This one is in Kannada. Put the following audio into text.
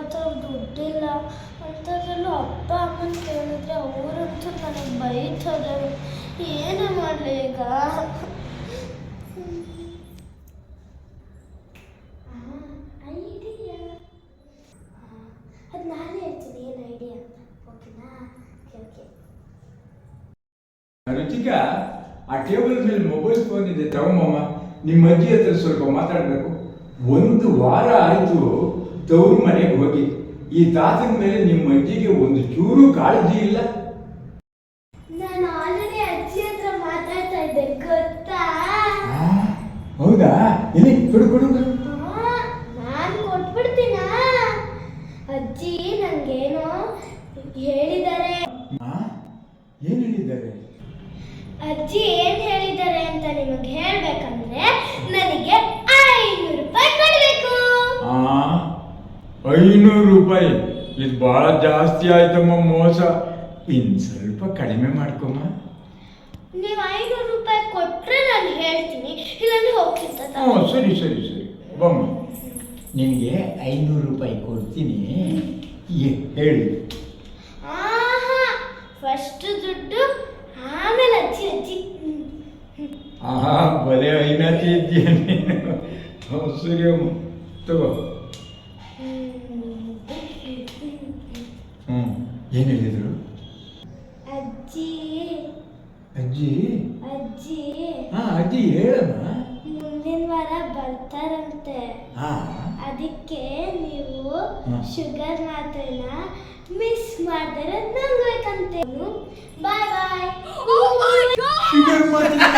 ಹತ್ರ ದುಡ್ಡಿಲ್ಲ ಅಂಥದ್ರಲ್ಲೂ ಅಪ್ಪ ಅಮ್ಮನ ಕೇಳಿದ್ರೆ ಅವರಂತೂ ನನಗೆ ಬೈತಾರೆ ಏನೇ ಮಾಡಲಿ ಈಗ? ಐಡಿಯಾ ಅದು ನಾನೇ ಹೇಳ್ತೀನಿ ಏನು ಐಡಿಯಾ ಓಕೆನಾ ಓಕೆ ಓಕೆ ರುಚಿಕಾ ಆ ಟೇಬಲ್ ಮೇಲೆ ಮೊಬೈಲ್ ಫೋನ್ ಇದೆ. ತಗೊಂಬಮ್ಮ ನಿಮ್ಮ ಅಜ್ಜಿ ಹತ್ರ ಸ್ವಲ್ಪ ಮಾತಾಡಬೇಕು. ಒಂದು ವಾರ ಆಯಿತು ತವ್ರ ಮನೆಗೆ ಹೋಗಿ ಈ ತಾತನ ಮೇಲೆ ನಿಮ್ಮ ಅಜ್ಜಿಗೆ ಒಂದು ಚೂರು ಕಾಳಜಿ ಇಲ್ಲ? ನಾನು ಆಲ್ರೆಡಿ ಅಜ್ಜಿ ಹತ್ರ ಮಾತಾಡ್ತಾ ಇದ್ದೆ ಗೊತ್ತಾ? ಹೌದಾ? ಇಲ್ಲಿ ಕೊಡು ಕೊಡು. ನಾನು ಕೊಟ್ಬಿಡ್ತೀನ? ಅಜ್ಜಿ ನಂಗೇನೋ ಹೇಳಿದ್ದಾರೆ. ಏನ್ ಹೇಳಿದ್ದಾರೆ? ಅಜ್ಜಿ ಏನ್ ಹೇಳಿದ್ದಾರೆ ಅಂತ ನಿಮಗೆ ಹೇಳ್ಬೇಕಂದ್ರೆ ನನಗೆ ಐನೂರು ರೂಪಾಯಿ ಕೊಡ್ಬೇಕು ಆ ಐನೂರು ರೂಪಾಯಿ. ಇದು ಭಾಳ ಜಾಸ್ತಿ ಆಯ್ತಮ್ಮ ಮೋಸ. ಇನ್ನು ಸ್ವಲ್ಪ ಕಡಿಮೆ ಮಾಡ್ಕೊಮ್ಮ. ನೀವು ಐನೂರು ರೂಪಾಯಿ ಕೊಟ್ಟರೆ ನಾನು ಹೇಳ್ತೀನಿ. ಇಲ್ಲಾಂದ್ರೆ ಹೋಗ್ತೀನಿ ತಾತ. ಹ್ಞೂ ಸರಿ ಸರಿ ಸರಿ. ಬಮ್ಮ ನಿನಗೆ ಐನೂರು ರೂಪಾಯಿ ಕೊಡ್ತೀನಿ. ಹೇಳಿ. ಆಹಾ ಫಸ್ಟ್ ದುಡ್ಡು ಆಮೇಲೆ ಅಜ್ಜಿ ಅಜ್ಜಿ. ಆಹಾ ಬರೇ ಐನಾತಿ ಇದ್ದೀಯ ನೀನು. ಸರಿ ಅಮ್ಮ. ತಗೋ. ಹ್ಞೂ ಏನು ಹೇಳಿದರು? ಅಜ್ಜಿ. ಅಜ್ಜಿ? ಅಜ್ಜಿ. ಹಾ ಅಜ್ಜಿ ಹೇಳಮ್ಮ. ಮುಂದಿನ ವಾರ ಬರ್ತಾರಂತೆ. ಅದಕ್ಕೆ ನೀವು. ಶುಗರ್ ಮಾತ್ರೆನ ಮಿಸ್ ಮಾಡಿದ್ರೆ ನಂಗ್ಬೇಕಂತೆ ಬಾಯ್ ಬಾಯ್. ಶುಗರ್ ಮಾತ್ರ